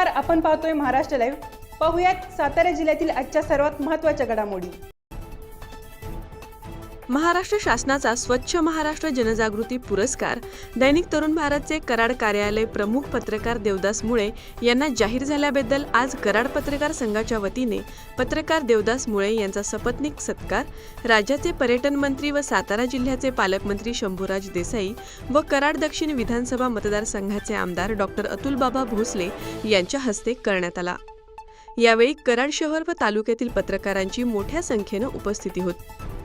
नमस्कार आपण पाहतोय महाराष्ट्र लाईव्ह पाहुयात सातारा जिल्ह्यातील आजच्या सर्वात महत्त्वाच्या घडामोडी. महाराष्ट्र शासनाचा स्वच्छ महाराष्ट्र जनजागृती पुरस्कार दैनिक तरुण भारतचे कराड कार्यालय प्रमुख पत्रकार देवदास मुळे यांना जाहीर झाल्याबद्दल आज कराड पत्रकार संघाच्या वतीने पत्रकार देवदास मुळे यांचा सपत्नीक सत्कार राज्याचे पर्यटन मंत्री व सातारा जिल्ह्याचे पालकमंत्री शंभूराज देसाई व कराड दक्षिण विधानसभा मतदारसंघाचे आमदार डॉक्टर अतुलबाबा भोसले यांच्या हस्ते करण्यात आला. यावेळी कराड शहर व तालुक्यातील पत्रकारांची मोठ्या संख्येनं उपस्थिती होती.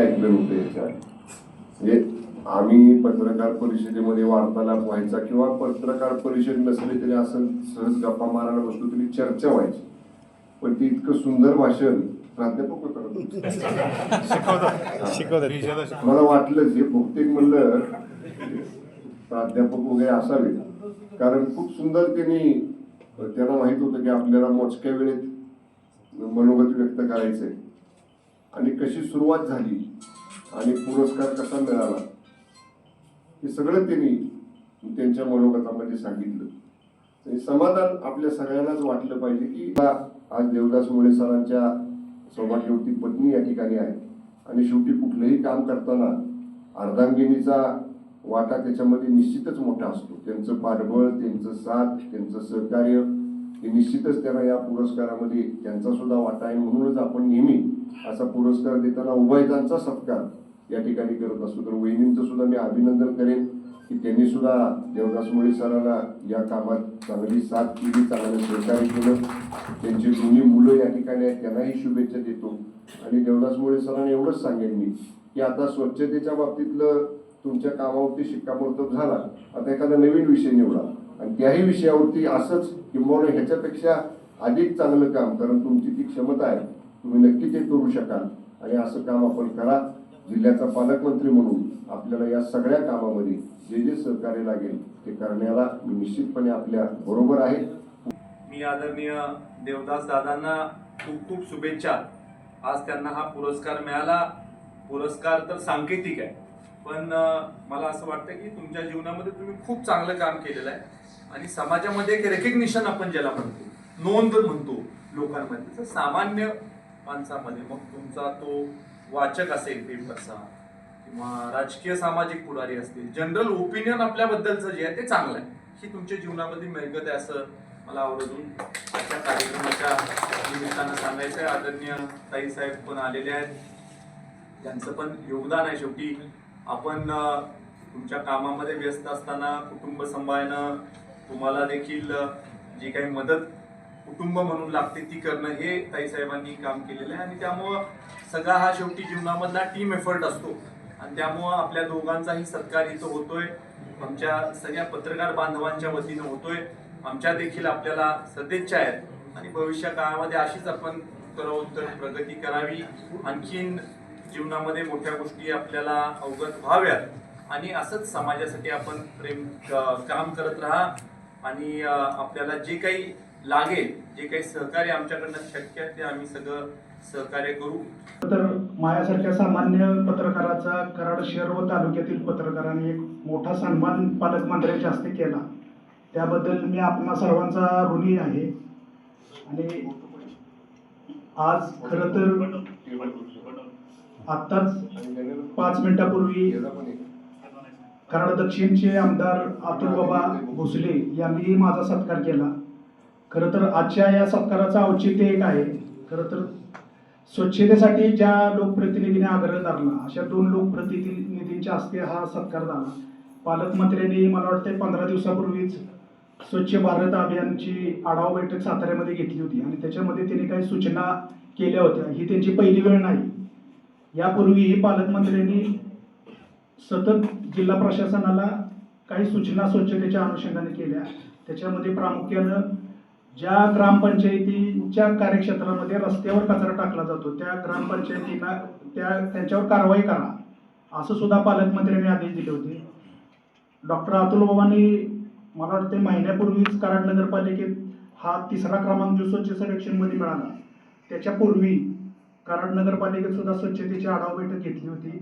ऐकलं नव्हतं याच्यात म्हणजे आम्ही पत्रकार परिषदेमध्ये वार्तालाप व्हायचा किंवा पत्रकार परिषद नसली तरी असं सहज गप्पा मारायला बसलो तरी चर्चा व्हायची. पण ते इतकं सुंदर भाषण प्राध्यापक होते. मला वाटलंच हे बहुतेक म्हणलं प्राध्यापक वगैरे असावे कारण खूप सुंदर त्यांनी त्यांना माहीत होतं की आपल्याला मोजक्या वेळेत मनोगत व्यक्त करायचंय. आणि कशी सुरुवात झाली आणि पुरस्कार कसा मिळाला हे सगळं त्यांनी त्यांच्या मनोगतामध्ये सांगितलं. आणि समाधान आपल्या सगळ्यांनाच वाटलं पाहिजे की आज देवदास मुळे सरांच्या सौभाग्यवती पत्नी या ठिकाणी आहे. आणि शेवटी कुठलंही काम करताना अर्धांगिनीचा वाटा त्याच्यामध्ये निश्चितच मोठा असतो. त्यांचं पाठबळ त्यांचं साथ त्यांचं सहकार्य हे निश्चितच त्यांना या पुरस्कारामध्ये त्यांचा सुद्धा वाटा आहे. म्हणूनच आपण नेहमी असा पुरस्कार देताना उभयतांचा सत्कार या ठिकाणी करत असतो. तर वहिनींचं सुद्धा मी अभिनंदन करेन की त्यांनी सुद्धा देवदास मुळे सरांना या कामात चांगली साथ केली चांगलं सहकार्य केलं. त्यांची दोन्ही मुलं या ठिकाणी आहेत त्यांनाही शुभेच्छा देतो. आणि देवदास मुळे सरांना एवढंच सांगेन मी की आता स्वच्छतेच्या बाबतीतलं तुमच्या कामावरती शिक्कामोर्तब झाला. आता एखादा नवीन विषय निवडा. आणि त्याही विषयावरती असंच किंबहुना ह्याच्यापेक्षा अधिक चांगलं काम कारण तुमची ती क्षमता आहे तुम्ही नक्की ते करू शकाल. आणि असं काम आपण करा. जिल्ह्याचा पालकमंत्री म्हणून आपल्याला या सगळ्या कामामध्ये जे जे सहकार्य लागेल ते करण्याला मी निश्चितपणे आपल्या बरोबर आहे. मी आदरणीय देवदास दादांना खूप खूप शुभेच्छा. आज त्यांना हा पुरस्कार मिळाला. पुरस्कार तर सांकेतिक आहे. पण मला असं वाटतं की तुमच्या जीवनामध्ये तुम्ही खूप चांगलं काम केलेलं आहे. आणि समाजामध्ये एक रेकग्निशन आपण ज्याला म्हणतो नोंद म्हणतो लोकांमध्ये तर सामान्य माणसामध्ये. मग तुमचा तो वाचक असेल पेपरचा किंवा राजकीय सामाजिक पुढारी असतील जनरल ओपिनियन आपल्याबद्दलचं जे आहे ते चांगलं आहे. ही तुमच्या जीवनामध्ये मिळकत आहे असं मला आवडून आजच्या कार्यक्रमाच्या निमित्तानं सांगायचं आहे आदरणीय ताई साहेब पण आलेले आहेत. त्यांचं पण योगदान आहे शेवटी. आपण तुमच्या कामामध्ये व्यस्त असताना कुटुंब सांभाळणं तुम्हाला देखील जी काही मदत कुटुंब म्हणून लागते ती करणं हे ताई साहेबांनी काम केलेलं आहे. आणि त्यामुळं सगळा हा शेवटी जीवनामधला टीम एफर्ट असतो. आणि त्यामुळं आपल्या दोघांचाही सत्कार इथं होतोय. आमच्या सगळ्या पत्रकार बांधवांच्या वतीनं होतोय. आमच्या देखील आपल्याला सदिच्छा आहेत. आणि भविष्य काळामध्ये अशीच आपण उत्तर प्रगती करावी. आणखीन जीवनामध्ये मोठ्या गोष्टी आपल्याला अवगत व्हाव्यात. आणि असंच समाजासाठी आपण प्रेम काम करत राहा. आणि आपल्याला जे काही लागेल जे काही सहकार्य आमच्याकडनं शक्य ते आम्ही सगळं सहकार्य करू. तर माझ्यासारख्या सामान्य पत्रकाराचा कराड शहर व तालुक्यातील पत्रकारांनी एक मोठा सन्मान पालकमंत्र्यांच्या हस्ते केला. त्याबद्दल मी आपणा सर्वांचा ऋणी आहे. आणि आज खरं तर आत्ताच पाच मिनिटापूर्वी कराड दक्षिणचे आमदार अतुल बाबा भोसले यांनीही माझा सत्कार केला. खरं तर आजच्या या सत्काराचं औचित्य एक आहे. खरं तर स्वच्छतेसाठी ज्या लोकप्रतिनिधीने आग्रह धरला अशा दोन लोकप्रतिनिधींच्या हस्ते हा सत्कार झाला. पालकमंत्र्यांनी मला वाटतं पंधरा दिवसापूर्वीच स्वच्छ भारत अभियानची आढावा बैठक साताऱ्यामध्ये घेतली होती आणि त्याच्यामध्ये त्यांनी काही सूचना केल्या होत्या. ही त्यांची पहिली वेळ नाही. यापूर्वीही पालकमंत्र्यांनी सतत जिल्हा प्रशासनाला काही सूचना स्वच्छतेच्या अनुषंगाने केल्या. त्याच्यामध्ये प्रामुख्यानं ज्या ग्रामपंचायतीच्या कार्यक्षेत्रामध्ये रस्त्यावर कचरा टाकला जातो त्या ग्रामपंचायतींना त्या त्यांच्यावर कारवाई करा असं सुद्धा पालकमंत्र्यांनी आदेश दिले होते. डॉक्टर अतुल बाबांनी मला वाटते महिन्यापूर्वीच कराड नगरपालिकेत हा तिसरा क्रमांक जो स्वच्छ सर्वेक्षणमध्ये मिळाला त्याच्यापूर्वी कराड नगरपालिकेत सुद्धा स्वच्छतेची आढावा बैठक घेतली होती.